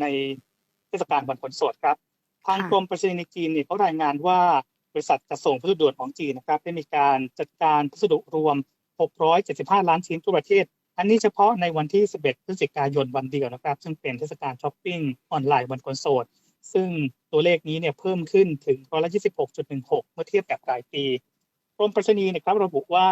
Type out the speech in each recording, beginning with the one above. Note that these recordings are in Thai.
ในเทศกาลวันขนส่งครับ ทางค่ะกรมไปรษณีย์จีนเนี่ยเขารายงานว่าบริษัทจัดส่งพัสดุด่วนของจีนนะครับได้มีการจัดการพัสดุรวม 675 ล้านชิ้นทั่วประเทศ อันนี้เฉพาะในวันที่ 11 พฤศจิกายนวันเดียวนะครับ ซึ่งเป็นเทศกาลช้อปปิ้งออนไลน์วันขนส่งซึ่งตัวเลขนี้เนี่ยเพิ่มขึ้นถึงร้อยละ26.16 เมื่อเทียบกับรายปีกรมไปรษณีย์นะครับระบุว่า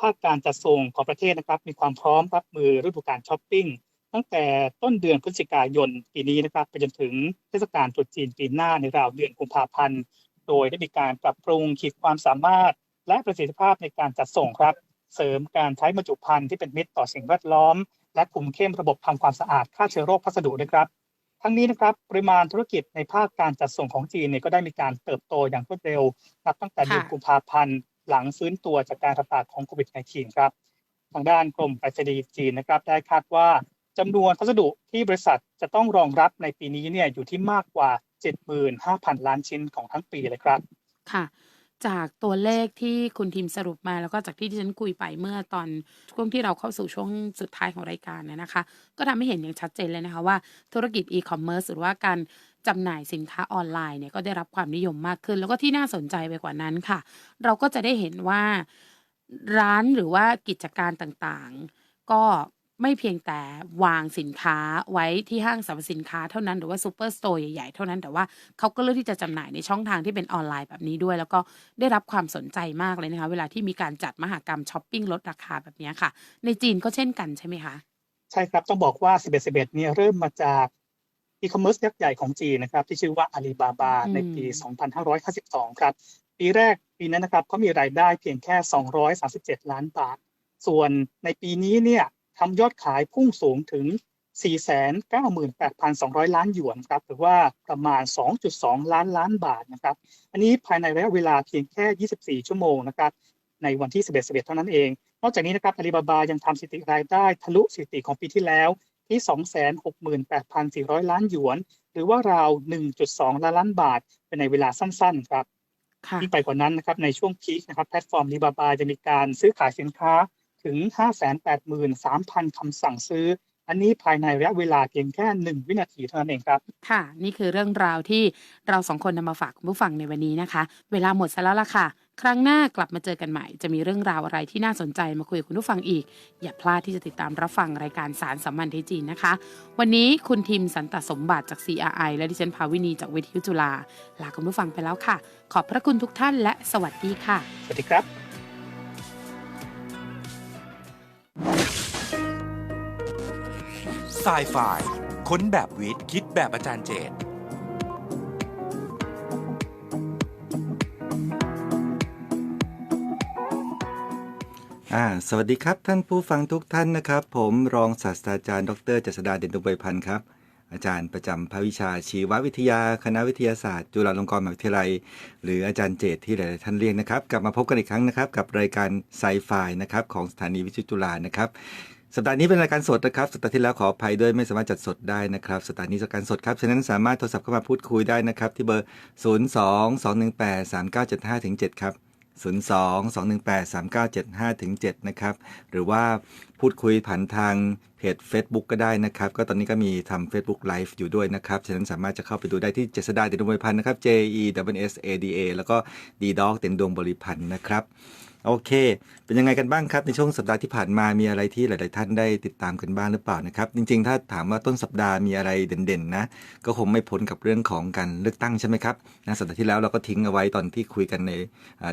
ภาคการจัดส่งของประเทศนะครับ มีความพร้อมรับมือฤดูกาลช้อปปิ้ง ตั้งแต่ต้นเดือนพฤศจิกายนปีนี้นะครับไปจนถึงเทศกาลตรุษจีนปีหน้าในราวเดือนกุมภาพันธ์โดยได้มีการปรับปรุงขีดความสามารถ และประสิทธิภาพในการจัดส่งครับ เสริมการใช้บรรจุภัณฑ์ที่เป็นมิตรต่อสิ่งแวดล้อม และคุมเข้มระบบทำความสะอาดฆ่าเชื้อโรคพัสดุด้วยครับ ทั้งนี้นะครับปริมาณธุรกิจในภาคการจัดส่งของจีนเนี่ยก็ได้มีการเติบโตอย่างรวดเร็วนับตั้งแต่เดือนกุมภาพันธ์หลังฟื้นตัวจากการระบาดของโควิด -19 ครับทางด้านกรมไปรษณีย์จีนนะครับ ได้คาดว่า จำนวนพัสดุที่บริษัทจะต้องรองรับในปีนี้เนี่ยอยู่ที่มากกว่า 75,000 ล้านชิ้นของทั้งปีเลยครับ ค่ะ จากตัวเลขที่คุณทีมสรุปมาแล้วก็จากที่ที่ฉันคุยไปเมื่อตอนช่วงที่เราเข้าสู่ช่วงสุดท้ายของรายการเนี่ยนะคะ ก็ทำให้เห็นอย่างชัดเจนเลยนะคะว่าธุรกิจอีคอมเมิร์ซหรือว่าการจำหน่ายสินค้าออนไลน์เนี่ยก็ได้รับความนิยมมากขึ้น แล้วก็ที่น่าสนใจไปกว่านั้นค่ะ เราก็จะได้เห็นว่าร้านหรือว่ากิจการต่างๆ ก็ ไม่เพียงแต่วางสินค้าไว้ที่ห้างสรรพสินค้าเท่านั้นหรือว่าซูเปอร์สโตร์ใหญ่ๆ เท่านั้นแต่ว่าเขาก็เลือกที่จะจำหน่ายในช่องทางที่เป็นออนไลน์แบบนี้ด้วย แล้วก็ได้รับความสนใจมากเลยนะคะ เวลาที่มีการจัดมหกรรมช้อปปิ้งลดราคาแบบนี้ค่ะ ในจีนก็เช่นกันใช่ไหมคะ ใช่ครับ ต้องบอกว่า 11 11เนี่ยเริ่มมาจากอีคอมเมิร์ซยักษ์ใหญ่ของจีนนะครับ ที่ชื่อว่าอาลีบาบาอืมในปี 2552 ครับ ปีแรกปีนั้นนะครับเขามีรายได้เพียงแค่ 237 ล้านบาท ส่วนในปีนี้เนี่ย ทำยอดขายพุ่งสูงถึง 498,200 ล้านหยวนครับหรือว่าประมาณ 2.2 ล้านล้านบาทนะครับ อันนี้ภายในระยะเวลาเพียงแค่ 24 ชั่วโมงนะครับในวันที่ 11 11 เท่านั้นเอง นอกจากนี้นะครับอาลีบาบายังทำสถิติรายได้ทะลุสถิติของปีที่แล้วที่ 268,400 ล้านหยวน หรือว่าราว 1.2 ล้านล้านบาท เป็นในเวลาสั้นๆ ครับค่ะยิ่งไปกว่านั้นนะครับในช่วงพีคนะครับแพลตฟอร์มลีบาบาจะมีการซื้อขายสินค้า ถึง 583,000 คำสั่งซื้อ อันนี้ภายในระยะเวลาเพียงแค่ 1 วินาทีเท่านั้นเองครับ ค่ะ นี่คือเรื่องราวที่เราสองคนนำมาฝากคุณผู้ฟังในวันนี้นะคะ เวลาหมดซะแล้วล่ะค่ะ ครั้งหน้ากลับมาเจอกันใหม่ จะมีเรื่องราวอะไรที่น่าสนใจมาคุยกับคุณผู้ฟังอีก อย่าพลาดที่จะติดตามรับฟังรายการสารสัมพันธ์ที่จีนนะคะ วันนี้คุณทีมสันตสมบัติจาก CRI และดิฉันภาวินีจากวิทยุจุฬาลาคุณผู้ฟังไปแล้วค่ะ ขอบพระคุณทุกท่านและสวัสดีค่ะ สวัสดีครับ s ายไฟค้นแบบวิทย์ คิดแบบอาจารย์เจต อ่า สวัสดีครับท่านผู้ฟังทุกท่านนะครับ ผมรองศาสตราจารย์ ดรเจษดาเด่นดวงใบพันธ์ครับ อาจารย์ประจำภาควิชาชีววิทยาคณะวิทยาศาสตร์จุฬาลงกรณ์มหาวิทยาลัย หรืออาจารย์เจตที่หลายๆท่านเรียกนะครับ กลับมาพบกันอีกครั้งนะครับ กับรายการไซไฟนะครับของสถานีวิทยุจุฬานะครับสัปดาห์นี้เป็นรายการสดนะครับ สัปดาห์ที่แล้วขออภัยด้วยไม่สามารถจัดสดได้นะครับสัปดาห์นี้รายการสดครับ ฉะนั้นสามารถโทรศัพท์เข้ามาพูดคุยได้นะครับที่เบอร์ 0 2 2 1 8 3 9 7 5ถึง7ครับ 02 218 3975ถึง7นะครับ หรือว่าพูดคุยผ่านทางเพจ Facebook ก็ได้นะครับ ก็ตอนนี้ก็มีทำ Facebook Live อยู่ด้วยนะครับ ฉะนั้นสามารถจะเข้าไปดูได้ที่เจษดาเด่นดวงบริพันธ์นะครับ J E W S A D A แล้วก็ D Dog เด่นดวงบริพันธ์นะครับ โอเค เป็นยังไงกันบ้างครับในช่วงสัปดาห์ที่ผ่านมามีอะไรที่หลาย ๆ ท่านได้ติดตามกันบ้างหรือเปล่านะครับ จริง ๆ ถ้าถามว่าต้นสัปดาห์มีอะไรเด่น ๆ นะ ก็คงไม่พ้นกับเรื่องของการเลือกตั้งใช่ไหมครับนะสัปดาห์ที่แล้วเราก็ทิ้งเอาไว้ตอนที่คุยกันใน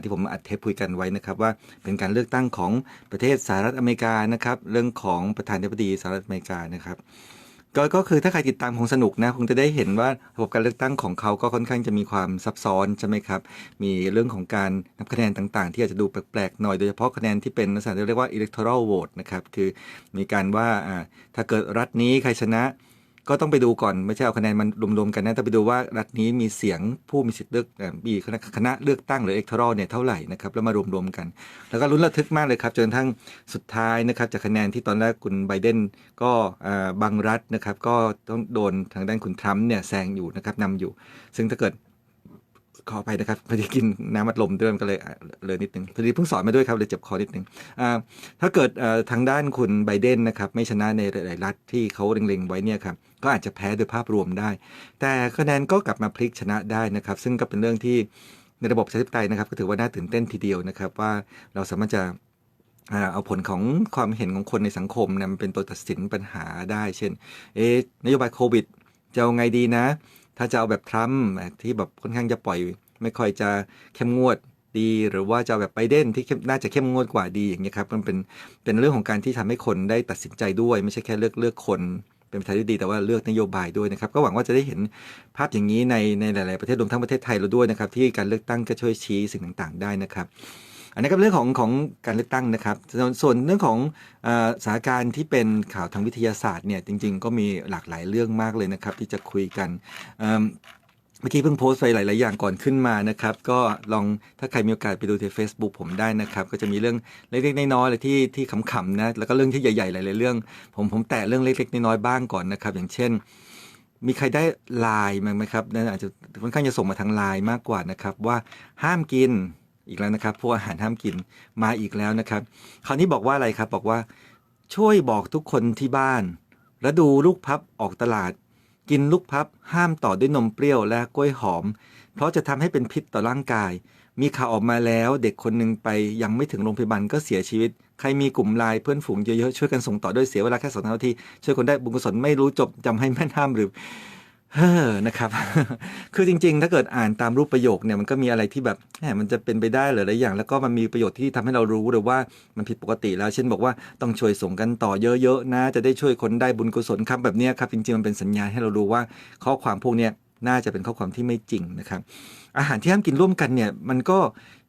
ที่ผมอัดเทปคุยกันไว้นะครับว่าเป็นการเลือกตั้งของประเทศสหรัฐอเมริกานะครับเรื่องของประธานาธิบดีสหรัฐอเมริกานะครับ ก็ก็คือถ้าใครติดตามคงสนุกนะคงจะได้เห็นว่าระบบการเลือกตั้งของเขาก็ค่อนข้างจะมีความซับซ้อนใช่ไหมครับ มีเรื่องของการนับคะแนนต่างๆ ที่อาจจะดูแปลกๆหน่อยโดยเฉพาะคะแนนที่เป็นลักษณะที่เรียกว่า electoral vote นะครับ คือมีการว่าอ่าถ้าเกิดรัฐนี้ใครชนะ ก็ต้องไปดูก่อนไม่ใช่เอาคะแนนมันรวมๆกันนะแต่ไปดูว่ารัฐนี้มีเสียงผู้มีสิทธิ์เลือกมีคณะเลือกตั้งหรือเอกทรอเนี่ยเท่าไหร่นะครับแล้วมารวมๆกัน แล้วก็ลุ้นระทึกมากเลยครับจนทั้งสุดท้ายนะครับจากคะแนนที่ตอนแรกคุณไบเดนก็บางรัฐนะครับก็ต้องโดนทางด้านคุณทรัมป์เนี่ยแซงอยู่นะครับนำอยู่ ซึ่งถ้าเกิด ขอไปนะครับพอดีกินน้ำอัดลมด้วยมันก็เลยเลยนิดนึงพอดีเพิ่งสอนมาด้วยครับเลยเจ็บคอนิดนึงอ่าถ้าเกิดทางด้านคุณไบเดนนะครับไม่ชนะในหลายรัฐที่เขาเล็งๆไว้เนี่ยครับก็อาจจะแพ้โดยภาพรวมได้ แต่คะแนนก็กลับมาพลิกชนะได้นะครับ ซึ่งก็เป็นเรื่องที่ในระบบประชาธิปไตยนะครับ ก็ถือว่าน่าตื่นเต้นทีเดียวนะครับ ว่าเราสามารถจะเอาผลของความเห็นของคนในสังคมนะมันเป็นตัวตัดสินปัญหาได้ เช่น เอ๊นโยบายโควิดจะเอาไงดีนะ ถ้าจะเอาแบบทรัมป์ที่แบบค่อนข้างจะปล่อย ไม่ค่อยจะเข้มงวดดี หรือว่าจะแบบไบเดนที่น่าจะเข้มงวดกว่าดีอย่างเงี้ยครับมันเป็นเป็นเรื่องของการที่ทำให้คนได้ตัดสินใจด้วย ไม่ใช่แค่เลือกเลือกคนเป็นประธานาธิบดีแต่ว่าเลือกนโยบายด้วยนะครับ ก็หวังว่าจะได้เห็นภาพอย่างนี้ในในหลาย ๆ ประเทศรวมทั้งประเทศไทยเราด้วยนะครับ ที่การเลือกตั้งก็ช่วยชี้สิ่งต่าง ๆ ได้นะครับ อันนี้ก็เป็นเรื่องของของการเลือกตั้งนะครับ ส่วนเรื่องของอสถานการณ์ที่เป็นข่าวทางวิทยาศาสตร์เนี่ยจริง ๆ ก็มีหลากหลายเรื่องมากเลยนะครับ ที่จะคุยกันเมื่อกี้เพิ่งโพสต์ไปหลาย ๆ อย่างก่อนขึ้นมานะครับ ก็ลองถ้าใครมีโอกาสไปดูที่ Facebook ผมได้นะครับ ก็จะมีเรื่องเล็ก ๆ น้อยๆเลยที่ที่ขำๆนะแล้วก็เรื่องที่ใหญ่ ๆ หลาย ๆ เรื่อง ผมผมแตะเรื่องเล็ก ๆ น้อยๆบ้างก่อนนะครับ อย่างเช่น มีใครได้ไลน์มั้งไหมครับนั่นอาจจะค่อนข้างจะส่งมาทางไลน์มากกว่านะครับ ว่าห้ามกิน อีกแล้วนะครับพวกอาหารห้ามกินมาอีกแล้วนะครับ คราวนี้บอกว่าอะไรครับบอกว่าช่วยบอกทุกคนที่บ้าน แล้วดูลูกพับออกตลาด กินลูกพับห้ามต่อด้วยนมเปรี้ยวและกล้วยหอม เพราะจะทำให้เป็นพิษต่อร่างกาย มีข่าวออกมาแล้วเด็กคนหนึ่งไปยังไม่ถึงโรงพยาบาลก็เสียชีวิต ใครมีกลุ่มไลน์เพื่อนฝูงเยอะๆช่วยกันส่งต่อด้วยเสียเวลาแค่สองนาทีช่วยคนได้บุญกุศลไม่รู้จบจำให้แม่นห้ามหรือ เฮ้อนะครับ คือจริง ๆ ถ้าเกิดอ่านตามรูปประโยคเนี่ยมันก็มีอะไรที่แบบแหมมันจะเป็นไปได้หลายๆอย่าง แล้วก็มันมีประโยชน์ที่ทำให้เรารู้เลยว่ามันผิดปกติแล้ว เช่นบอกว่าต้องช่วยส่งกันต่อเยอะๆนะ จะได้ช่วยคนได้บุญกุศลครับแบบนี้ครับ จริงๆมันเป็นสัญญาณให้เรารู้ว่าข้อความพวกเนี้ยน่าจะเป็นข้อความที่ไม่จริงนะครับ อาหารที่ห้ามกินร่วมกันเนี่ยมันก็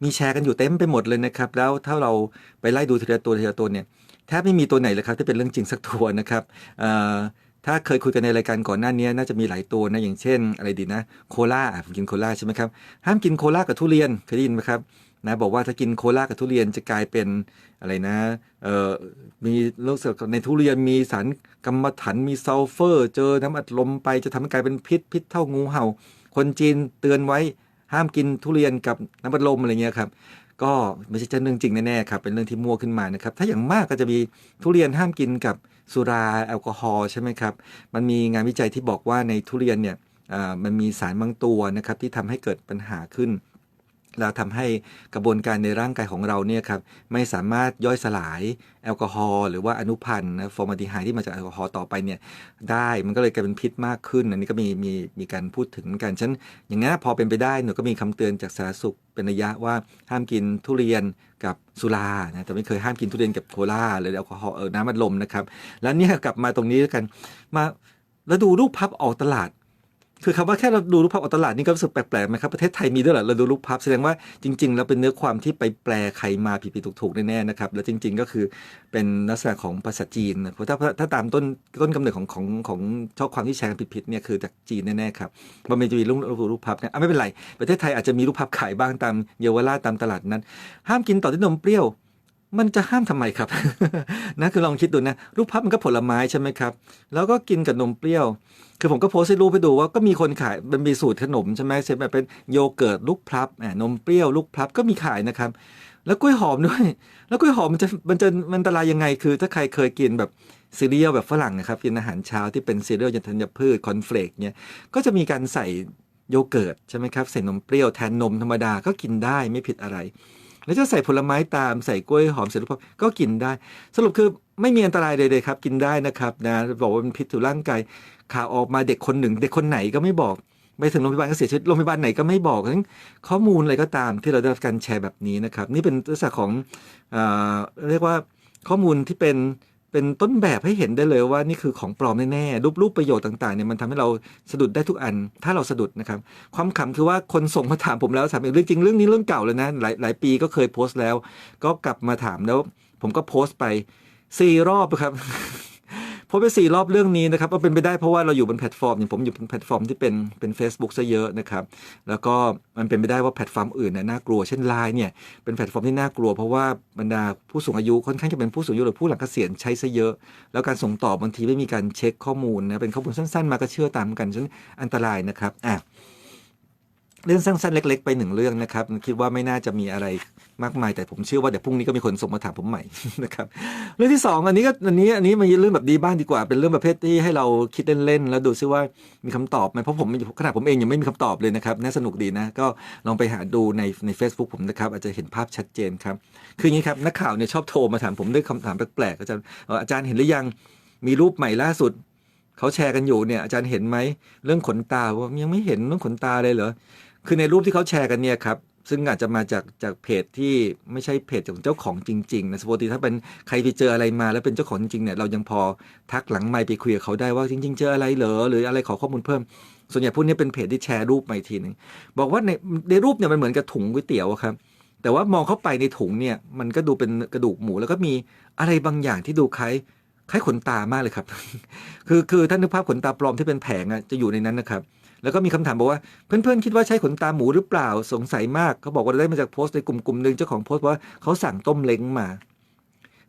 มีแชร์กันอยู่เต็มไปหมดเลยนะครับ แล้วถ้าเราไปไล่ดูทีละตัวทีละตัวเนี่ยแทบไม่มีตัวไหนเลยครับที่เป็นเรื่องจริงสักตัวนะครับเอ่อ ถ้าเคยคุยกันในรายการก่อนหน้านี้น่าจะมีหลายตัวนะอย่างเช่น อะไรดีนะ โคลาผมกินโคลาใช่ไหมครับห้ามกินโคลากับทุเรียนเคยได้ยินไหมครับนะบอกว่าถ้ากินโคลากับทุเรียนจะกลายเป็นอะไรนะเอ่อมีโรคเกี่ยวกับในทุเรียนมีสารกัมมันถันมีซัลเฟอร์ เจอน้ำอัดลมไปจะทำให้กลายเป็นพิษพิษเท่างูเห่า คนจีนเตือนไว้ห้ามกินทุเรียนกับน้ำอัดลมอะไรเงี้ยครับก็ไม่ใช่เรื่องจริงแน่ๆครับเป็นเรื่องที่มั่วขึ้นมานะครับถ้าอย่างมากก็จะมีทุเรียนห้ามกินกับ สุราแอลกอฮอล์ใช่ไหมครับ มันมีงานวิจัยที่บอกว่าในทุเรียนเนี่ยมันมีสารบางตัวนะครับที่ทำให้เกิดปัญหาขึ้น แล้วทำให้กระบวนการในร่างกายของเราเนี่ยครับไม่สามารถย่อยสลายแอลกอฮอล์หรือว่าอนุพันธ์ฟอร์มาลดีไฮด์ที่มาจากแอลกอฮอล์ต่อไปเนี่ยได้มันก็เลยกลายเป็นพิษมากขึ้น อันนี้ก็มีมีมีการพูดถึงเหมือนกันฉะนันอย่างนี้นพอเป็นไปได้หนูก็มีคำเตือนจากสาธารณสุขเป็นระยะว่าห้ามกินทุเรียนกับสุรานะแต่ไม่เคยห้ามกินทุเรียนกับโคลาหรือแอลกอฮอล์เออน้ำอัดลมนะครับ แล้วเนี่ยกลับมาตรงนี้แล้วกันมาแล้วดูรูปพับออกตลาด คือคำว่าแค่เราดูรูปภาพออกตลาดนี่ก็รู้สึกแปลกๆไหมครับประเทศไทยมีด้วยเหรอเราดูรูปภาพแสดงว่าจริง ๆ แล้วเป็นเนื้อความที่ไปแปลใครมาผิดๆถูกๆแน่ๆนะครับ แล้วจริง ๆ ก็คือเป็นลักษณะของภาษาจีนเพราะถ้าถ้าตามต้นต้นกำเนิดของของของช่อความที่แชร์กันผิดๆเนี่ยคือจากจีนแน่ๆครับมันไม่จะมีรูปรูปภาพเนี่ยไม่เป็นไรประเทศไทยอาจจะมีรูปภาพขายบ้างตามเยาวราชตามตลาดนั้น ห้ามกินต่อด้วยนมเปรี้ยว มันจะห้ามทำไมครับนะคือลองคิดดูนะรูปภาพมันก็ผลไม้ใช่ไหมครับ แล้วก็กินกับนมเปรี้ยว คือผมก็โพสต์ให้รูปให้ดูว่าก็มีคนขายมันมีสูตรขนมใช่ไหมเช่นแบบเป็นโยเกิร์ตลูกพลับนมเปรี้ยวลูกพลับก็มีขายนะครับ แล้วกล้วยหอมด้วย แล้วกล้วยหอมมันจะมันจะมันอันตรายยังไง คือ ถ้าใครเคยกินแบบซีเรียลแบบฝรั่งนะครับกินอาหารเช้าที่เป็นซีเรียลยันธัญพืชคอนเฟลกเนี่ยก็จะมีการใส่โยเกิร์ตใช่ไหมครับใส่นมเปรี้ยวแทนนมธรรมดาก็กินได้ไม่ผิดอะไร แล้วจะใส่ผลไม้ตามใส่กล้วยหอมเส่ลูกพลับก็กินได้ สรุปคือไม่มีอันตรายใดๆครับ กินได้นะครับนะบอกว่าเป็นพิษต่อร่างกายข่าวออกมาเด็กคนหนึ่ง เด็กคนไหนก็ไม่บอกไปถึงโรงพยาบาลก็เสียชีวิตโรงพยาบาลไหนก็ไม่บอกทั้งข้อมูลอะไรก็ตามที่เราได้รับการแชร์แบบนี้นะครับ นี่เป็นลักษณะของเอเรียกว่าข้อมูลที่เป็น เป็นต้นแบบให้เห็นได้เลยว่านี่คือของปลอมแน่ๆรูปรูปประโยชน์ต่างๆเนี่ยมันทำให้เราสะดุดได้ทุกอัน ถ้าเราสะดุดนะครับ ความขำคือว่าคนส่งมาถามผมแล้วถามเรื่องจริงเรื่องนี้เรื่องเก่าเลยนะหลายหลายปีก็เคยโพสต์แล้ว ก็กลับมาถามแล้ว ผมก็โพสต์ไปสี่รอบครับ พสต์ไปสี่รอบเรื่องนี้นะครับก็เป็นไปได้เพราะว่าเราอยู่บนแพลตฟอร์มอย่างผมอยู่บนแพลตฟอร์มที่เป็นเป็น Facebook ซะเยอะนะครับ แล้วก็มันเป็นไปได้ว่าแพลตฟอร์มอื่นน่ะน่ากลัว เช่นไลน์เนี่ยเป็นแพลตฟอร์มที่น่ากลัว เพราะว่าบรรดาผู้สูงอายุค่อนข้างจะเป็นผู้สูงอายุหรือผู้หลังเกษียณใช้ซะเยอะ แล้วการส่งต่อบางทีไม่มีการเช็คข้อมูลนะเป็นข้อมูลสั้นๆ มาก็เชื่อตามกันฉะนั้นอันตรายนะครับอะเรื่องสั้นๆเล็ก ๆ ไปหนึ่งเรื่องนะครับ คิดว่าไม่น่าจะมีอะไร มากมายแต่ผมเชื่อว่าเดี๋ยวพรุ่งนี้ก็มีคนส่งมาถามผมใหม่นะครับเรื่องที่สองอันนี้ก็อันนี้อันนี้มาเรื่องแบบดีบ้างดีกว่า เป็นเรื่องประเภทที่ให้เราคิดเล่นๆแล้วดูซิว่ามีคำตอบไหมเพราะผมขนาดผมเองยังไม่มีคำตอบเลยนะครับน่าสนุกดีนะก็ลองไปหาดูในใน Facebook ผมนะครับอาจจะเห็นภาพชัดเจนครับคืออย่างนี้ครับนักข่าวเนี่ยชอบโทรมาถามผมด้วยคำถามแปลกๆอาจารย์เอ่ออาจารย์เห็นหรือยังมีรูปใหม่ล่าสุดเขาแชร์กันอยู่เนี่ยอาจารย์เห็นไหมเรื่องขนตาว่ายังไม่เห็นเรื่องขนตาเลยเหรอคือในรูปที่เขาแชร์กันเนี่ยครับ ซึ่งอาจจะมาจากจากเพจที่ไม่ใช่เพจของเจ้าของจริงๆนะปกติถ้าเป็นใครไปเจออะไรมาแล้วเป็นเจ้าของจริงๆเนี่ยเรายังพอทักหลังไมค์ไปคุยกับเขาได้ว่าจริง ๆ เจออะไรเหรอหรืออะไรขอข้อมูลเพิ่ม ส่วนใหญ่พวกนี้เป็นเพจที่แชร์รูปมาอีกทีหนึ่งบอกว่าในในรูปเนี่ยมันเหมือนกับถุงก๋วยเตี๋ยวครับแต่ว่ามองเข้าไปในถุงเนี่ยมันก็ดูเป็นกระดูกหมู แล้วก็มีอะไรบางอย่างที่ดูคล้ายคล้ายขนตามากเลยครับ คือคือท่านนึกภาพขนตาปลอมที่เป็นแผงอะจะอยู่ในนั้นนะครับ แล้วก็มีคำถามบอกว่าเพื่อนๆคิดว่าใช่ขนตาหมูหรือเปล่าสงสัยมากเขาบอกว่าได้มาจากโพสต์ในกลุ่มกลุ่มหนึ่งเจ้าของโพสต์ว่าเขาสั่งต้มเล้งมา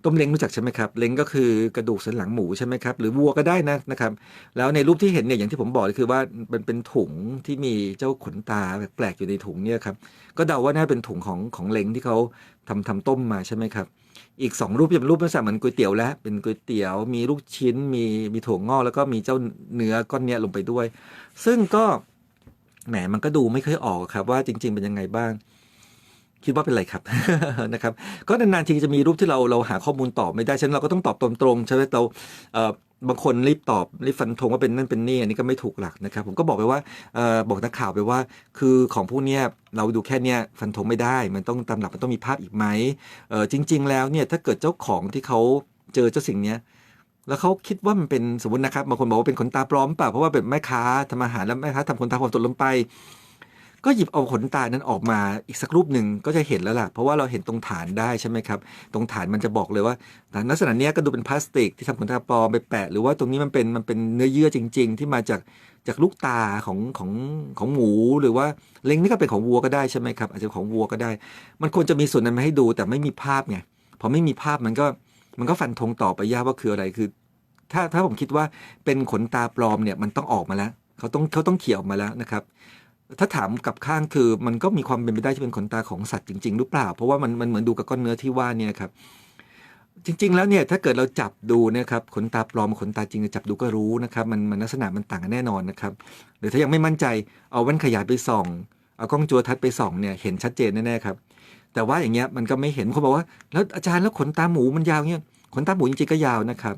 ต้มเล้งรู้จักใช่ไหมครับเล้งก็คือกระดูกสันหลังหมูใช่ไหมครับหรือวัวก็ได้นะนะครับ แล้วในรูปที่เห็นเนี่ยอย่างที่ผมบอกคือว่ามันเป็นถุงที่มีเจ้าขนตาแปลกๆอยู่ในถุงเนี่ยครับก็เดาว่าน่าเป็นถุงของของเล้งที่เขาทำทำต้มมาใช่ไหมครับ อีกสองรูปจะเป็นรูปลักษณะเหมือนก๋วยเตี๋ยวแล้วเป็นก๋วยเตี๋ยวมีลูกชิ้นมีมีถั่วงอกแล้วก็มีเจ้าเนื้อก้อนเนี้ยลงไปด้วย ซึ่งก็แหมมันก็ดูไม่ค่อยออกครับ ว่าจริง ๆ เป็นยังไงบ้าง คิดว่าเป็นไรครับนะครับ ก็นานๆทีจะมีรูปที่เราเราหาข้อมูลตอบไม่ได้ฉะนั้นเราก็ต้องตอบตรงๆใช่ไหมเราเบางคนรีบตอบรีบฟันธงว่าเป็นนั่นเป็นนี่อันนี้ก็ไม่ถูกหลักนะครับ ผมก็บอกไปว่าออบอกนักข่าวไปว่า คือของพวกเนี้ยเราดูแค่เนี้ยฟันธงไม่ได้ มันต้องตามหลักมันต้องมีภาพอีกไหมเออจริง ๆ แล้วเนี่ยถ้าเกิดเจ้าของที่เขาเจอเจ้าสิ่งเนี้ยแล้วเขาคิดว่ามันเป็นสมมตินะครับบางคนบอกว่าเป็นขนตาปลอมเปล่าเพราะว่าเป็นแม่ค้าทำอาหารแล้วแม่ค้าทำขนตาปลอมตกลงไป ก็หยิบเอาขนตานั้นออกมาอีกสักรูปหนึ่งก็จะเห็นแล้วล่ะ เพราะว่าเราเห็นตรงฐานได้ใช่ไหมครับ ตรงฐานมันจะบอกเลยว่าลักษณะเนี้ยก็ดูเป็นพลาสติกที่ทำขนตาปลอมไปแปะ หรือว่าตรงนี้มันเป็นมันเป็นเนื้อเยื่อจริง ๆ ที่มาจากจากลูกตาของของของหมูหรือว่าเล้งนี่ก็เป็นของวัวก็ได้ใช่ไหมครับอาจจะของวัวก็ได้ มันควรจะมีส่วนนั้นมาให้ดูแต่ไม่มีภาพไงพอไม่มีภาพมันก็มันก็ฟันธงต่อไปยากว่าคืออะไรคือ ถ้าถ้าผมคิดว่าเป็นขนตาปลอมเนี่ยมันต้องออกมาแล้วเขาต้องเขาต้องเขี่ยออกมาแล้วนะครับ ถ้าถามกับข้างคือมันก็มีความเป็นไปได้ที่เป็นขนตาของสัตว์จริง ๆ หรือเปล่า เพราะว่ามันมันเหมือนดูกับก้อนเนื้อที่ว่าเนี่ยครับจริง ๆ แล้วเนี่ยถ้าเกิดเราจับดูเนะครับขนตาปลอมกับขนตาจริงจับดูก็รู้นะครับมันมันลักษณะมันต่างกันแน่นอนนะครับหรือถ้ายังไม่มั่นใจเอาแว่นขยายไปส่องเอากล้องจุลทรรศน์ไปส่องเนี่ยเห็นชัดเจนแน่ๆครับแต่ว่าอย่างเงี้ยมันก็ไม่เห็นคนบอกว่า แล้วอาจารย์แล้วขนตาหมูมันยาวเงี้ยขนตาหมูจริงๆก็ยาวนะครับ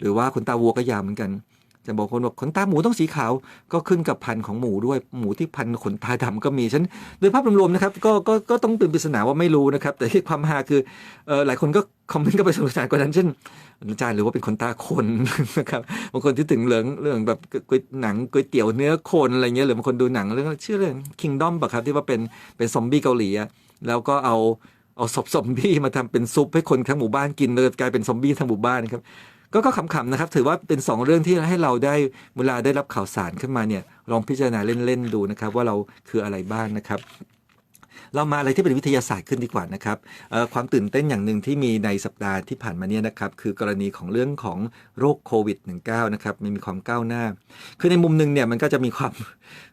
หรือว่าขนตาวัวก็ยาวเหมือนกัน จะบอกคนบอกขนตาหมูต้องสีขาวก็ขึ้นกับพันธุ์ของหมูด้วยหมูที่พันธุ์ขนตาดำก็มีฉันโดยภาพรวมๆนะครับก็ก็ก็ต้องเป็นปริศนาว่าไม่รู้นะครับ แต่ที่ความฮาคือเออหลายคนก็คอมเมนต์ก็ไปสงสารกว่านั้นเช่นอาจารย์หรือว่าเป็นขนตาคนนะครับบางคนที่ถึงเรื่องเรื่องแบบก๋วยหนังก๋วยเตี๋ยวเนื้อคนอะไรเงี้ยหรือบางคนดูหนังเรื่องชื่อเรื่องคิงดอมปะครับที่ว่าเป็นเป็นซอมบี้เกาหลีอะแล้วก็เอาเอาศพซอมบี้มาทำเป็นซุปให้คนทั้งหมู่บ้านกินเลยกลายเป็นซอมบี้ทั้งหมู่บ้านครับ ก็ก็ขำๆนะครับ ถือว่าเป็น 2 เรื่องที่ให้เราได้เวลาได้รับข่าวสารขึ้นมาเนี่ยลองพิจารณาเล่นๆดูนะครับ ว่าเราคืออะไรบ้างนะครับเรามาอะไรที่เป็นวิทยาศาสตร์ขึ้นดีกว่านะครับความตื่นเต้นอย่างหนึ่งที่มีในสัปดาห์ที่ผ่านมาเนี่ยนะครับคือกรณีของเรื่องของโรคโควิด -19 นะครับมันมีความก้าวหน้า คือในมุมหนึ่งเนี่ยมันก็จะมีความ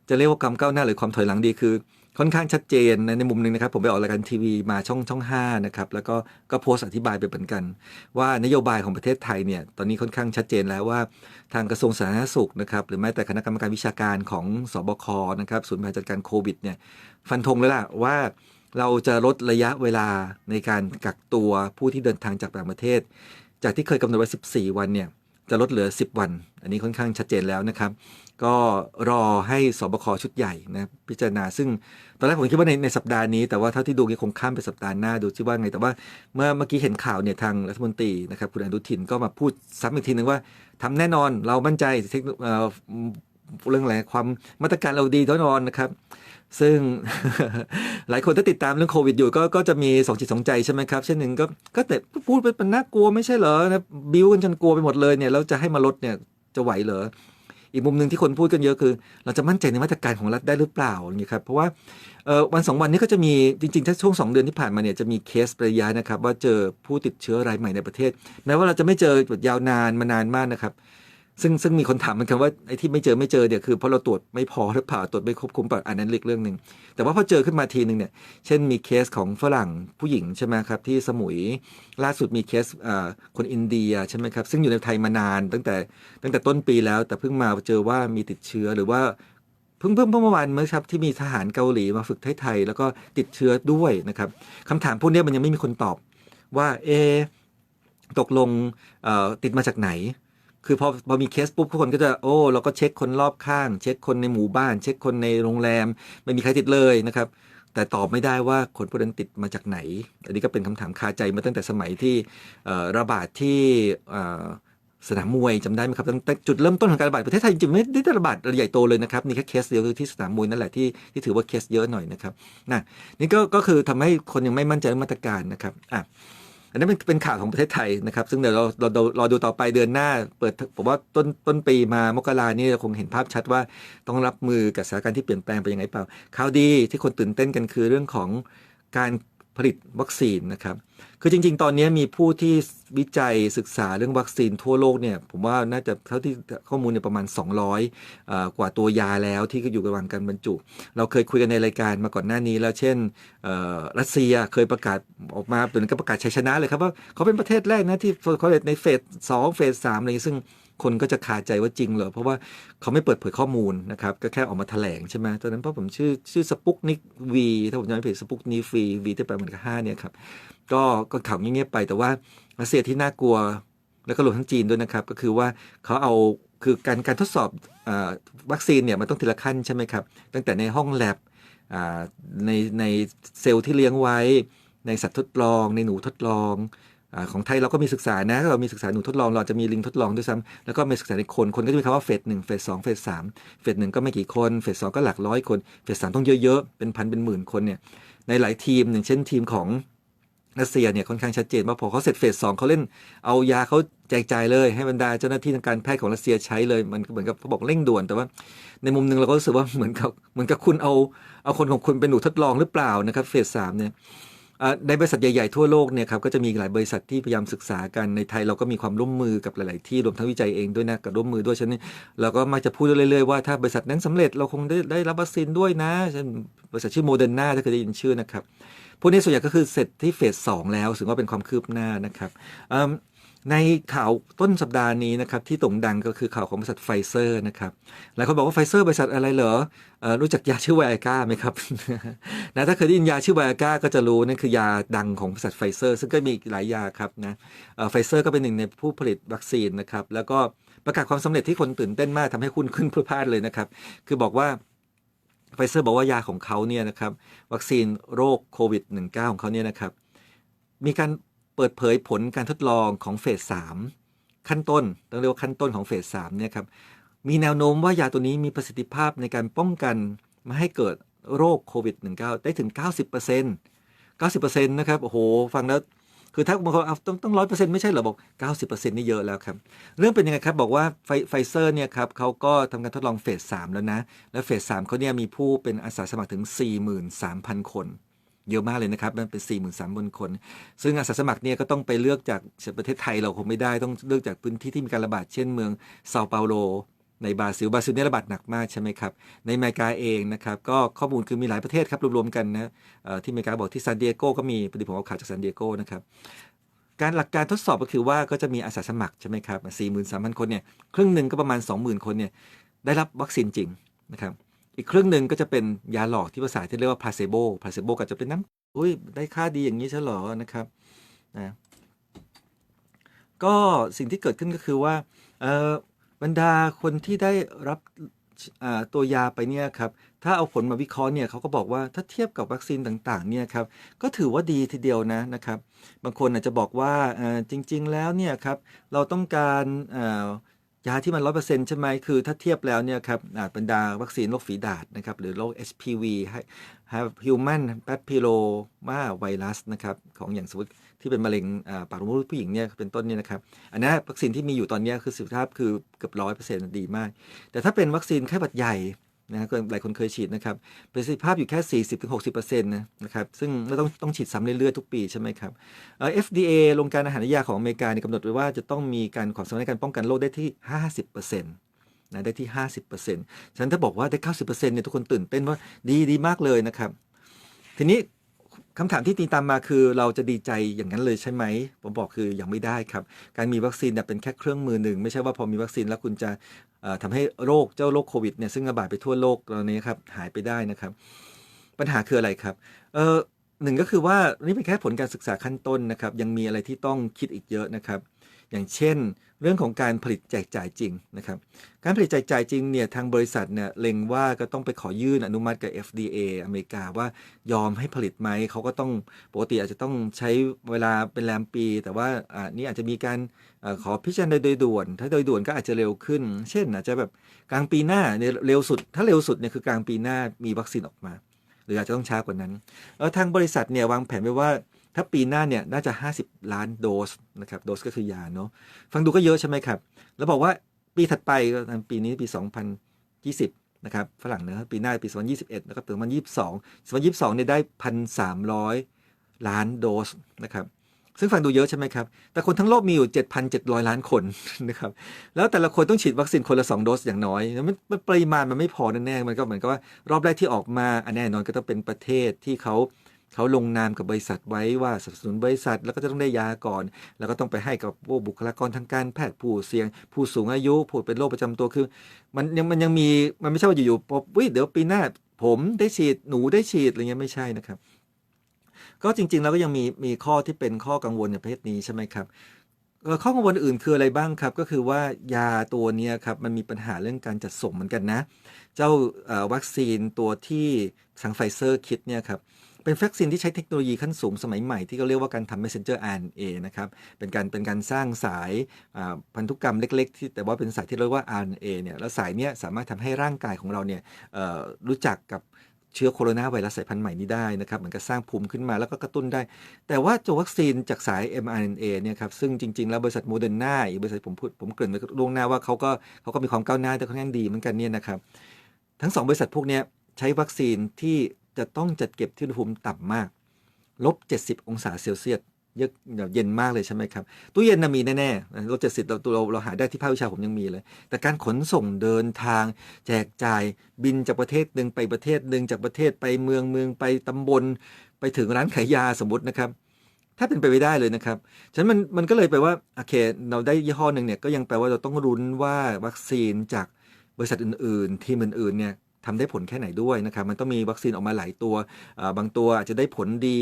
จะเรียกว่าความก้าวหน้าหรือความถอยหลังดีคือ ค่อนข้างชัดเจนในในมุมหนึ่งนะครับ ผมไปออกรายการทีวีมาช่องช่อง5นะครับแล้วก็ก็โพสต์อธิบายไปเหมือนกัน ว่านโยบายของประเทศไทยเนี่ยตอนนี้ค่อนข้างชัดเจนแล้วว่าทางกระทรวงสาธารณสุขนะครับหรือแม้แต่คณะกรรมการวิชาการของสบคนะครับศูนย์บริหารจัดการโควิดเนี่ยฟันธงแล้วล่ะว่าเราจะลดระยะเวลาในการกักตัวผู้ที่เดินทางจากต่างประเทศ จากที่เคยกำหนดไว้ 14 วันเนี่ยจะลดเหลือ 10 วัน อันนี้ค่อนข้างชัดเจนแล้วนะครับ ก็รอให้สบคชุดใหญ่นะพิจารณา ซึ่งตอนแรกผมคิดว่าในในสัปดาห์นี้ แต่ว่าเท่าที่ดูเนี่คงข้ามไปสัปดาห์หน้าดูที่ว่าไง แต่ว่าเมื่อเมื่อกี้เห็นข่าวเนี่ยทางรัฐมนตรีนะครับคุณอนุทินก็มาพูดซ้ำอีกทีนึงว่าทำแน่นอนเรามั่นใจเทคเรื่องอะไรความมาตรการเราดีแน่นอนนะครับ ซึ่งหลายคนถ้าติดตามเรื่องโควิดอยู่ก็ก็จะมีสองจิตสองใจใช่ไหมครับ เช่นหนึ่งก็ก็แต่พูดไปเป็นน่ากลัวไม่ใช่เหรอนะบิวกันจนกลัวไปหมดเลยเนี่ยแล้วจะให้มาลดเนี่ยจะไหวเหรอ อีกมุมหนึ่งที่คนพูดกันเยอะคือ เราจะมั่นใจในมาตรการของรัฐได้หรือเปล่าอย่างนี้ครับเพราะว่าวันสองวันนี้ก็จะมีจริงๆถ้าช่วงสองเดือนที่ผ่านมาเนี่ยจะมีเคสระยะนะครับว่าเจอผู้ติดเชื้อรายใหม่ในประเทศแม้ว่าเราจะไม่เจอแบบยาวนานมานานมากนะครับ ซึ่งซึ่งมีคนถามเหมือนกันว่าไอ้ที่ไม่เจอไม่เจอเนี่ยคือเพราะเราตรวจไม่พอหรือเปล่าตรวจไม่ครบคลุมเปล่าอันนั้นอีกเรื่องหนึ่งแต่ว่าพอเจอขึ้นมาทีหนึ่งเนี่ยเช่นมีเคสของฝรั่งผู้หญิงใช่ไหมครับที่สมุยล่าสุดมีเคสเอ่อคนอินเดียใช่ไหมครับซึ่งอยู่ในไทยมานานตั้งแต่ตั้งแต่ต้นปีแล้ว แต่เพิ่งมาเจอว่ามีติดเชื้อหรือว่าเพิ่งเพิ่งเมื่อวานเมื่อครับที่มีทหารเกาหลีมาฝึกไทยๆแล้วก็ติดเชื้อด้วยนะครับคำถามพวกนี้มันยังไม่มีคนตอบว่าเอตกลงติดมาจากไหน คือพอพอมีเคสปุ๊บทุกคนก็จะโอ้เราก็เช็คคนรอบข้าง เช็คคนในหมู่บ้าน เช็คคนในโรงแรม ไม่มีใครติดเลยนะครับ แต่ตอบไม่ได้ว่าคนพวกนั้นติดมาจากไหน อันนี้ก็เป็นคำถามคาใจมาตั้งแต่สมัยที่ระบาดที่สนามมวยจำได้ไหมครับตั้งแต่จุดเริ่มต้นของการระบาดประเทศไทยจริงๆไม่ได้ระบาดใหญ่โตเลยนะครับนี่แค่เคสเดียวคือที่สนามมวยนั่นแหละที่ที่ถือว่าเคสเยอะหน่อยนะครับนะนี่ก็ก็คือทำให้คนยังไม่มั่นใจมาตรการนะครับอะ อันนั้นเป็นเป็นข่าวของประเทศไทยนะครับ ซึ่งเดี๋ยวเราเราเรารอดูต่อไปเดือนหน้า เปิดผมว่าต้นต้นปีมามกรานี่เราคงเห็นภาพชัดว่าต้องรับมือกับสถานการณ์ที่เปลี่ยนแปลงไปยังไงเปล่าข่าวดีที่คนตื่นเต้นกันคือเรื่องของการ ผลิตวัคซีนนะครับ คือจริง ๆ ตอนนี้มีผู้ที่วิจัยศึกษาเรื่องวัคซีนทั่วโลกเนี่ยผมว่าน่าจะเท่าที่ข้อมูลเนี่ยประมาณ 200อ่ากว่าตัวยาแล้วที่อยู่ระหว่างการบรรจุ เราเคยคุยกันในรายการมาก่อนหน้านี้แล้วเช่นรัสเซียเคยประกาศออกมาเป็นก็ประกาศชัยชนะเลยครับว่าเขาเป็นประเทศแรกนะที่เขาในเฟสสองเฟสสามอะไรอย่างนี้ซึ่ง คนก็จะคาใจว่าจริงเหรอ เพราะว่าเขาไม่เปิดเผยข้อมูลนะครับ ก็แค่ออกมาแถลงใช่ไหมตอนนั้นเพราะผมชื่อชื่อสปุกนิกวีถ้าผมจำไม่ผิดสปุกนิฟีวีที่แปลเหมือนกับห้าเนี่ยครับก็ก็ข่าวเงียบๆไป แต่ว่ารัสเซียที่น่ากลัว แล้วก็รวมทั้งจีนด้วยนะครับ ก็คือว่าเขาเอาคือการการทดสอบอวัคซีนเนี่ยมันต้องทีละขั้นใช่ไหมครับ ตั้งแต่ในห้องแลบในในเซลล์ที่เลี้ยงไว้ ในสัตว์ทดลอง ในหนูทดลอง ของไทยเราก็มีศึกษานะเรามีศึกษาหนูทดลองเราจะมีลิงทดลองด้วยซ้ำแล้วก็มีศึกษาในคนคนก็จะมีคำว่าเฟสหนึ่งเฟสสองเฟสสามเฟสหนึ่งก็ไม่กี่คนเฟสสองก็หลักร้อยคนเฟสสามต้องเยอะๆเป็นพันเป็นหมื่นคนเนี่ยในหลายทีมอย่างเช่นทีมของรัสเซียเนี่ยค่อนข้างชัดเจนว่าพอเขาเสร็จเฟสสองเขาเล่นเอายาเขาแจกจ่ายเลย ให้บรรดาเจ้าหน้าที่ทางการแพทย์ของรัสเซียใช้เลยมันเหมือนกับเขาบอกเร่งด่วนแต่ว่า ในมุมหนึ่งเราก็รู้สึกว่าเหมือนกับเหมือนกับคุณเอาเอาคนของคุณเป็นหนูทดลองหรือเปล่านะครับเฟสสามเนี่ย ในบริษัทใหญ่ ๆ ทั่วโลกเนี่ยครับก็จะมีหลายบริษัทที่พยายามศึกษากันในไทยเราก็มีความร่วมมือกับหลาย ๆ ที่รวมทั้งวิจัยเองด้วยนะกับร่วมมือด้วยฉะนั้นเราก็มักจะพูดเรื่อย ๆ ว่าถ้าบริษัทนั้นสำเร็จเราคงได้ได้รับวัคซีนด้วยนะเช่นบริษัทชื่อโมเดอร์นาถ้าเคยได้ยินชื่อนะครับพวกนี้ส่วนใหญ่ก็คือเสร็จที่เฟสสองแล้วถึงว่าเป็นความคืบหน้านะครับ ในข่าวต้นสัปดาห์นี้นะครับที่โด่งดังก็คือข่าวของบริษัทไฟเซอร์นะครับหลายคนบอกว่าไฟเซอร์บริษัทอะไรเหรออรู้จักยาชื่อไวอาก้าไหมครับนะถ้าเคยได้ยินยาชื่อไวอาก้าก็จะรู้นั่นคือยาดังของบริษัทไฟเซอร์ ซึ่งก็มีหลายยาครับนะไฟเซอร์ก็เป็นหนึ่งในผู้ผลิตวัคซีนนะครับแล้วก็ประกาศความสำเร็จที่คนตื่นเต้นมากทำให้คุณขึ้นพลาดเลยนะครับคือบอกว่าไฟเซอร์บอกว่ายาของเขาเนี่ยนะครับวัคซีนโรคโควิด -19 ของเขาเนี่ยนะครับมีการ เปิดเผยผลการทดลองของเฟสสามขั้นต้นต้องเรียกว่าขั้นต้นของเฟสสามเนี่ยครับมีแนวโน้มว่ายาตัวนี้มีประสิทธิภาพในการป้องกันไม่ให้เกิดโรคโควิด -19 ได้ถึง 90% 90%นะครับโอ้โห ฟังแล้ว คือถ้าบางคนเอาต้องต้องร้อยเปอร์เซ็นต์ไม่ใช่เหรอบอก 90%นี่เยอะแล้วครับ เรื่องเป็นยังไงครับ บอกว่าไฟไฟเซอร์เนี่ยครับเขาก็ทำการทดลองเฟสสามแล้วนะ แล้วเฟสสามเขาเนี่ยมีผู้เป็นอาสาสมัครถึง 43,000 คน เยอะมากเลยนะครับ มันเป็น43,000คน ซึ่งอาสาสมัครเนี่ยก็ต้องไปเลือกจากประเทศไทยเราคงไม่ได้ต้องเลือกจากพื้นที่ที่มีการระบาดเช่นเมืองเซาเปาโลในบราซิลบราซิลเนี่ยระบาดหนักมากใช่ไหมครับ ในอเมริกาเองนะครับก็ข้อมูลคือมีหลายประเทศครับรวมๆกันนะที่อเมริกาบอกที่ซานดิเอโกก็มีพอดีผมเอาข่าวจากซานดิเอโกนะครับการหลักการทดสอบก็คือว่าก็จะมีอาสาสมัครใช่ไหมครับสี่หมื่นสามพันคนเนี่ยครึ่งหนึ่งก็ประมาณสองหมื่นคนเนี่ยได้รับวัคซีนจริงนะครับ อีกครึ่งหนึ่งก็จะเป็นยาหลอกที่ภาษาที่เรียกว่า placebo placebo ก็จะเป็นน้ำอุ้ยได้ค่าดีอย่างนี้ใช่หรอนะครับนะก็สิ่งที่เกิดขึ้นก็คือว่าอ่อบรรดาคนที่ได้รับตัวยาไปเนี่ยครับถ้าเอาผลมาวิเคราะห์เนี่ยเขาก็บอกว่าถ้าเทียบกับวัคซีนต่างๆเนี่ยครับก็ถือว่าดีทีเดียวนะนะครับ บางคนอาจจะบอกว่าอ่อจริง ๆ แล้วเนี่ยครับเราต้องการอ่อ ยาที่มันร้อยเปอร์เซ็นต์ใช่ไหมคือถ้าเทียบแล้วเนี่ยครับบรรดาวัคซีนโรคฝีดาษนะครับหรือโรค HPV ให้ human papilloma virus นะครับของอย่างสมมติที่เป็นมะเร็งปากมดลูกผู้หญิงเนี่ยเป็นต้นเนี่ยนะครับอันนี้วัคซีนที่มีอยู่ตอนนี้คือสุขภาพคือเกือบร้อยเปอร์เซ็นต์ดีมาก แต่ถ้าเป็นวัคซีนไข้หวัดใหญ่ นะฮะหลายคนเคยฉีดนะครับประสิทธิภาพอยู่แค่ 40-60%นะนะครับซึ่งไม่ต้องต้องฉีดซ้ำเรื่อยๆทุกปีใช่ไหมครับเอ่อ FDA โรงการอาหารและยาของอเมริกาเนี่ยกำหนดไว้ว่าจะต้องมีการความสามารถในการป้องกันโรคได้ที่ 50%นะได้ที่ 50%ฉะนั้นถ้าบอกว่าได้ 90%เนี่ยทุกคนตื่นเต้นว่าดีดีมากเลยนะครับ ทีนี้คำถามที่ตีตามมาคือเราจะดีใจอย่างนั้นเลยใช่ไหม ผมบอกคือยังไม่ได้ครับ การมีวัคซีนเนี่ยเป็นแค่เครื่องมือหนึ่ง ไม่ใช่ว่าพอมีวัคซีนแล้วคุณจะ ทำให้โรคเจ้าโรคโควิดเนี่ยซึ่งระบาดไปทั่วโลกตอนนี้ครับหายไปได้นะครับ ปัญหาคืออะไรครับเออหนึ่งก็คือว่านี่เป็นแค่ผลการศึกษาขั้นต้นนะครับ ยังมีอะไรที่ต้องคิดอีกเยอะนะครับ อย่างเช่น เรื่องของการผลิตแจกจ่ายจริงนะครับการผลิตแจกจ่ายจริงเนี่ยทางบริษัทเนี่ยเล็งว่าก็ต้องไปขอยื่นอนุมัติกับ FDA อเมริกาว่ายอมให้ผลิตไหมเขาก็ต้องปกติอาจจะต้องใช้เวลาเป็นแรมปี แต่ว่าอ่านี่อาจจะมีการอขอพิจารณาโดยด่วน ถ้าโดยด่วนก็อาจจะเร็วขึ้น เช่น อาจจะแบบกลางปีหน้าเนี่ยเร็วสุด ถ้าเร็วสุดเนี่ยคือกลางปีหน้ามีวัคซีนออกมา หรืออาจจะต้องช้ากว่านั้นเออทางบริษัทเนี่ยวางแผนไว้ว่า ถ้าปีหน้าเนี่ยน่าจะ 50 ล้านโดสนะครับโดสก็คือยาเนาะฟังดูก็เยอะใช่ไหมครับ แล้วบอกว่าปีถัดไปปีนี้ปี 2020นะครับฝรั่งเนะปีหน้าปี 2021 แล้วก็ปี 2022 2022เนี่ยได้ 1,300 ล้านโดสนะครับซึ่งฟังดูเยอะใช่ไหมครับ แต่คนทั้งโลกมีอยู่ 7,700 ล้านคนนะครับ แล้วแต่ละคนต้องฉีดวัคซีนคนละ 2 โดสอย่างน้อย มันมันปริมาณมันไม่พอแน่ๆมันก็เหมือนกับว่ารอบแรกที่ออกมาอันแน่นอนก็ต้องเป็นประเทศที่เขา เขาลงนามกับบริษัทไว้ว่าสนับสนุนบริษัท แล้วก็จะต้องได้ยาก่อน แล้วก็ต้องไปให้กับพวกบุคลากรทางการแพทย์ผู้เสี่ยง ผู้สูงอายุผู้เป็นโรคประจำตัวคือ มันยังมันยังมีมันไม่ใช่ว่าอยู่ๆปุ๊บวิเดี๋ยวปีหน้า ผมได้ฉีดหนูได้ฉีดอะไรเงี้ยไม่ใช่นะครับ ก็จริงๆแล้วก็ยังมีมีข้อที่เป็นข้อกังวลในประเภทนี้ใช่ไหมครับข้อกังวลอื่นคืออะไรบ้างครับ ก็คือว่ายาตัวนี้ครับมันมีปัญหาเรื่องการจัดส่งเหมือนกันนะ เจ้าวัคซีนตัวที่ทางไฟเซอร์คิดเนี่ยครับ เป็นวัคซีนที่ใช้เทคโนโลยีขั้นสูงสมัยใหม่ที่เขาเรียกว่าการทำ messenger RNA นะครับ เป็นการเป็นการสร้างสายพันธุกรรมเล็ก ๆ ที่แต่ว่าเป็นสายที่เรียกว่า RNA เนี่ยแล้วสายเนี้ยสามารถทำให้ร่างกายของเราเนี่ยรู้จักกับเชื้อโคโรนาไวรัสสายพันธุ์ใหม่นี้ได้นะครับเหมือนกับสร้างภูมิขึ้นมาแล้วก็กระตุ้นได้ แต่ว่าตัววัคซีนจากสาย mRNA เนี่ยครับซึ่งจริง ๆ แล้วบริษัทโมเดอร์นาอีกบริษัทผมพูดผมเกริ่นไว้ล่วงหน้าว่าเขาก็เขาก็มีความก้าวหน้าแต่ค่อนข้างดีเหมือนกันเนี่ยนะครับทั้งสองบริษัทพวกนี้ใช้วัคซีนที่ จะต้องจัดเก็บที่อุณหภูมิต่ำมากลบ70 องศาเซลเซียสเยอะเย็นมากเลยใช่ไหมครับ ตู้เย็นนะมีแน่ๆลบ70เราเราเราหาได้ที่ภาควิชาผมยังมีเลย แต่การขนส่งเดินทาง แจกจ่ายบินจากประเทศหนึ่งไปประเทศหนึ่งจากประเทศไปเมืองเมืองไปตำบล ไปถึงร้านขายยาสมมตินะครับ ถ้าเป็นไปไม่ได้เลยนะครับฉะนั้นมันมันก็เลยแปลว่าโอเค เราได้ยี่ห้อหนึ่งเนี่ยก็ยังแปลว่าเราต้องรุ้นว่าวัคซีนจากบริษัทอื่น ๆ ทีมอื่นๆเนี่ย ทำได้ผลแค่ไหนด้วยนะครับมันต้องมีวัคซีนออกมาหลายตัวบางตัวอาจจะได้ผลดี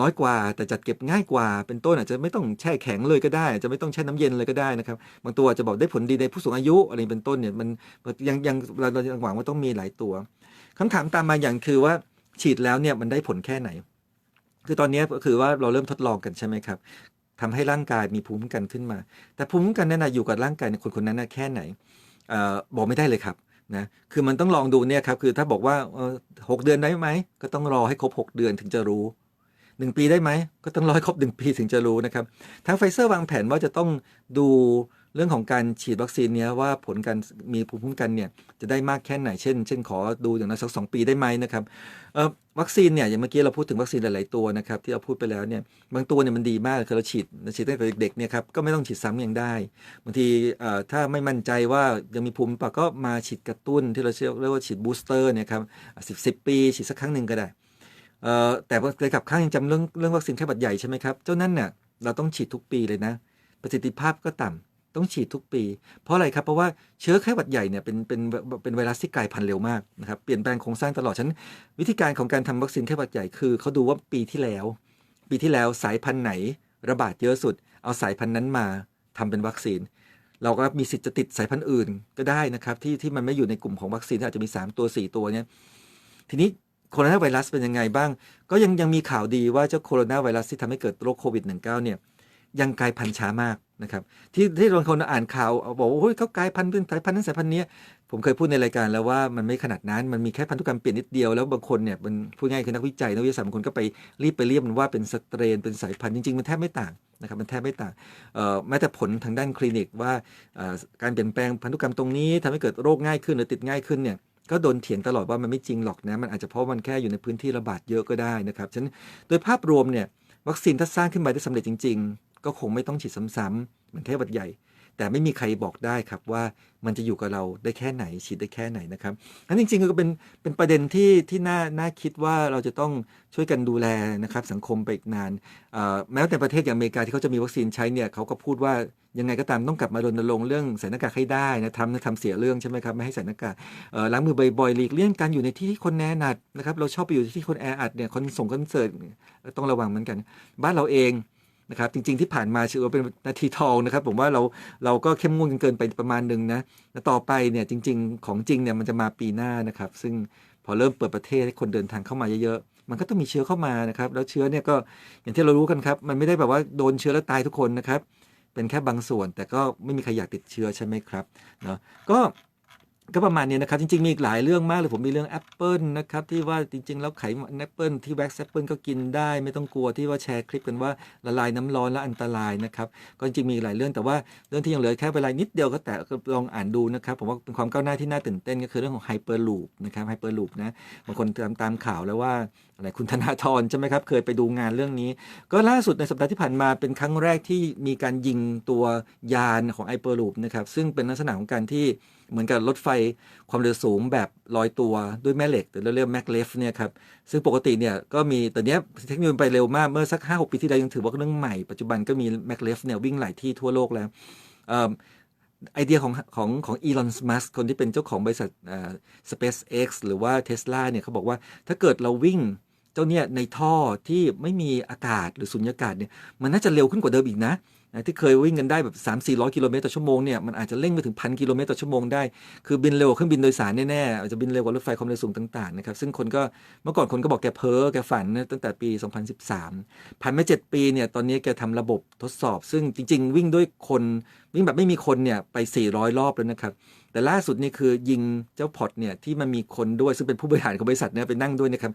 น้อยกว่าแต่จัดเก็บง่ายกว่า เป็นต้นอาจจะไม่ต้องแช่แข็งเลยก็ได้อาจจะไม่ต้องแช่น้ำเย็นเลยก็ได้นะครับบางตัวอาจจะบอกได้ผลดีในผู้สูงอายุอะไรเป็นต้นเนี่ยมันยังยังเราเรายังหวังว่าต้องมีหลายตัวคำถามตามมาอย่างคือว่าฉีดแล้วเนี่ยมันได้ผลแค่ไหน คือตอนนี้ก็คือว่าเราเริ่มทดลองกันใช่ไหมครับทำให้ร่างกายมีภูมิคุ้มกันขึ้นมา แต่ภูมิคุ้มกันนั้นนะอยู่กับร่างกายในคนคนนั้นนะแค่ไหนออบอกไม่ได้เลยครับ นะคือมันต้องลองดูเนี่ยครับคือถ้าบอกว่าหกเดือนได้ไหมก็ต้องรอให้ครบ 6 เดือนถึงจะรู้หนึ่งปีได้ไหมก็ต้องรอให้ครบหนึ่งปีถึงจะรู้นะครับทางไฟเซอร์วางแผนว่าจะต้องดู เรื่องของการฉีดวัคซีนเนี้ยว่าผลการมีภูมิคุ้มกันเนี่ยจะได้มากแค่ไหนเช่น เช่นขอดูอย่างน้อยสักสองปีได้ไหมนะครับเอ่อวัคซีนเนี่ยอย่างเมื่อกี้เราพูดถึงวัคซีนหลาย ๆ ตัวนะครับที่เราพูดไปแล้วเนี่ยบางตัวเนี่ยมันดีมากคือเราฉีดฉีดตั้งแต่เด็กๆเนี่ยครับก็ไม่ต้องฉีดซ้ำยังได้บางทีเอ่อถ้าไม่มั่นใจว่ายังมีภูมิปล่าก็มาฉีดกระตุ้นที่เราเรียกว่าฉีดบูสเตอร์เนี่ยครับสิบสิบปีฉีดสักครั้งหนึ่งก็ได้เอ่อแต่ว่าในกับข้างยังจำเรื่องเรื่องวัคซีนไข้หวัดใหญ่ใช่ไหมครับเจ้านั่นเนี่ยเราต้องฉีดทุกปีเลยนะ ประสิทธิภาพก็ต่ำ ต้องฉีดทุกปี เพราะอะไรครับ เพราะว่าเชื้อไข้หวัดใหญ่เนี่ยเป็นเป็นเป็นไวรัสที่กลายพันธุ์เร็วมากนะครับเปลี่ยนแปลงโครงสร้างตลอดฉะนันวิธีการของการทำวัคซีนไข้หวัดใหญ่คือเขาดูว่าปีที่แล้ว ปีที่แล้วสายพันธุ์ไหน ระบาดเยอะสุด เอาสายพันธุ์นั้นมาทำเป็นวัคซีน เราก็มีสิทธิ์จะติดสายพันธุ์อื่นก็ได้นะครับที่ที่มันไม่อยู่ในกลุ่มของวัคซีนอาจจะมี 3 ตัว 4 ตัวเนี่ยทีนี้โคโรนาไวรัสเป็นยังไงบ้าง ก็ยังยังมีข่าวดีว่าเจ้าโคโรนาไวรัสที่ทำให้เกิดโรคโควิด -19 เนี่ย ยังกลายพันธุ์ช้ามากนะครับ ที่ที่บางคนอ่านข่าวบอกว่าโอ้ยเขากลายพันธุ์เป็นสายพันธุ์นั้นสายพันธุ์นี้ผมเคยพูดในรายการแล้วว่ามันไม่ขนาดนั้นมันมีแค่พันธุกรรมเปลี่ยนนิดเดียวแล้วบางคนเนี่ยมันพูดง่ายคือนักวิจัยนักวิทยาศาสตร์บางคนก็ไปรีบไปเรียกมันว่าเป็นสเตรนเป็นสายพันธุ์จริงๆมันแทบไม่ต่างนะครับมันแทบไม่ต่างแม้แต่ผลทางด้านคลินิกว่าการเปลี่ยนแปลงพันธุกรรมตรงนี้ทำให้เกิดโรคง่ายขึ้นหรือติดง่ายขึ้นเนี่ยก็โดนเถียงตลอดว่ามันไม่จริงหรอกนะมันอาจจะเพราะมันแค่อยู่ในพื้นที่ระบาดเยอะก็ได้นะครับฉะนั้นโดยภาพรวมเนี่ยวัคซีนถ้าสร้างขึ้นมาได้สำเร็จจริง ก็คงไม่ต้องฉีดซ้ำๆเหมือนแค่หวัดใหญ่ แต่ไม่มีใครบอกได้ครับว่ามันจะอยู่กับเราได้แค่ไหนฉีดได้แค่ไหนนะครับนั้นจริงๆก็เป็นเป็นประเด็นที่ที่น่าน่าคิดว่าเราจะต้องช่วยกันดูแลนะครับสังคมไปอีกนานแม้แต่ประเทศอย่างอเมริกาที่เขาจะมีวัคซีนใช้เนี่ยเขาก็พูดว่ายังไงก็ตามต้องกลับมารณรงค์เรื่องใส่หน้ากากให้ได้นะทำนะทำเสียเรื่องใช่ไหมครับไม่ให้ใส่หน้ากากล้างมือบ่อยๆหลีกเลี่ยงการอยู่ในที่ที่คนแออัดนะครับเราชอบไปอยู่ที่คนแออัดเนี่ยคนส่งคอนเสิร์ตต้องระวังเหมือนกัน บ้านเราเอง นะครับจริงๆที่ผ่านมาถือว่าเป็นนาทีทองนะครับ ผมว่าเราเราก็เข้มงวดกันเกินไปประมาณหนึ่งนะแล้วต่อไปเนี่ยจริง ๆ ของจริงเนี่ยมันจะมาปีหน้านะครับ ซึ่งพอเริ่มเปิดประเทศให้คนเดินทางเข้ามาเยอะๆ มันก็ต้องมีเชื้อเข้ามานะครับ แล้วเชื้อเนี่ยก็อย่างที่เรารู้กันครับ มันไม่ได้แบบว่าโดนเชื้อแล้วตายทุกคนนะครับ เป็นแค่บางส่วนแต่ก็ไม่มีใครอยากติดเชื้อใช่ไหมครับเนาะก็ ก็ประมาณนี้นะครับ จริง ๆ มีอีกหลายเรื่องมากเลยผมมีเรื่องแอปเปิลนะครับที่ว่าจริง ๆ แล้วไขมันแอปเปิลที่แว็กซ์แอปเปิลก็กินได้ ไม่ต้องกลัวที่ว่าแชร์คลิปกันว่าละลายน้ำร้อนและอันตรายนะครับ ก็จริง ๆ มีหลายเรื่องแต่ว่าเรื่องที่ยังเหลือแค่เวลานิดเดียวก็แต่ลองอ่านดูนะครับผมว่าเป็นความก้าวหน้าที่น่าตื่นเต้นก็คือเรื่องของไฮเปอร์ลูปนะครับไฮเปอร์ลูปนะบางคนตามตามข่าวแล้วว่าอะไรคุณธนาธรใช่ไหมครับเคยไปดูงานเรื่องนี้ ก็ล่าสุดในสัปดาห์ที่ผ่านมาเป็นครั้งแรกที่มีการยิงตัวยานของไฮเปอร์ลูปนะครับซึ่งเป็นลักษณะของการที่เหมือนกับรถไฟความเร็วสูงแบบลอยตัวด้วยแม่เหล็กหรือเรียกแม็กเลฟเนี่ยครับซึ่งปกติเนี่ยก็มีแต่เนี้ยเทคโนโลยีไปเร็วมากเมื่อสัก5-6ปีที่แล้วยังถือว่าเรื่องใหม่ปัจจุบันก็มีแม็กเลฟเนี่ยวิ่งหลายที่ทั่วโลกแล้วเอิ่มไอเดียของของของอีลอนมัสคนที่เป็นเจ้าของบริษัทสเอ่อ SpaceX หรือว่า Tesla เนี่ยเขาบอกว่าถ้าเกิดเราวิ่งเจ้าเนี่ยในท่อที่ไม่มีอากาศหรือสุญญากาศเนี่ยมันน่าจะเร็วขึ้นกว่าเดิมอีกนะ นะที่เคยวิ่งกันได้แบบ3 4 0 0กิโลเมตรต่อชั่วโมงเนี่ยมันอาจจะเร่งไปถึงพันกิโลเมตรต่อชั่วโมงได้ คือบินเร็วเครื่องบินโดยสารแน่ๆอาจจะบินเร็วกว่ารถไฟความเร็วสูงต่างๆนะครับซึ่งคนก็เมื่อก่อนคนก็บอกแกเพ้อแกฝันนะตั้งแต่ปี 2013 ผ่านมา7ปีเนี่ยตอนนี้แกทำระบบทดสอบ ซึ่งจริง ๆ วิ่งด้วยคนวิ่งแบบไม่มีคนเนี่ยไป 400 รอบแล้วนะครับแต่ล่าสุดนี่คือยิงเจ้าพอตเนี่ยที่มันมีคนด้วยซึ่งเป็นผู้บริหารของบริษัทเนี่ยไปนั่งด้วยนะครับ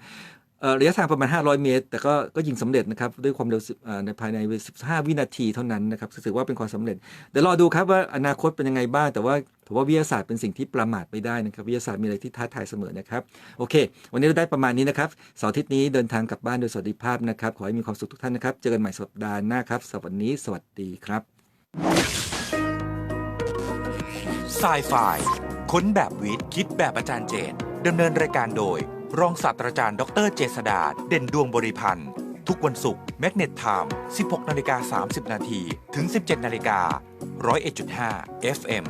ระยะทางประมาณ 500 เมตร แต่ก็ก็ยิงสำเร็จนะครับด้วยความเร็วในภายใน 15 วินาทีเท่านั้นนะครับถือว่าเป็นความสำเร็จ เดี๋ยวรอดูครับว่าอนาคตเป็นยังไงบ้าง แต่ว่าถือว่าวิทยาศาสตร์เป็นสิ่งที่ประมาทไม่ได้นะครับ วิทยาศาสตร์มีอะไรที่ท้าทายเสมอนะครับ โอเค วันนี้เราได้ประมาณนี้นะครับเสาร์อาทิตย์นี้เดินทางกลับบ้านโดยสวัสดิภาพนะครับ ขอให้มีความสุขทุกท่านนะครับ เจอกันใหม่สัปดาห์หน้าครับสวันนี้สวัสดีครับ s i ไฟค้นแบบวิทย์คิดแบบอาจารย์เจตดำเนินรายการโดย รองศาสตราจารย์ ดรเจษดาเด่นดวงบริพันธ์ ทุกวันศุกร์แมกเนตไทม์ 16 นาฬิกา 30 นาที ถึง 17 นาฬิกา101.5 FM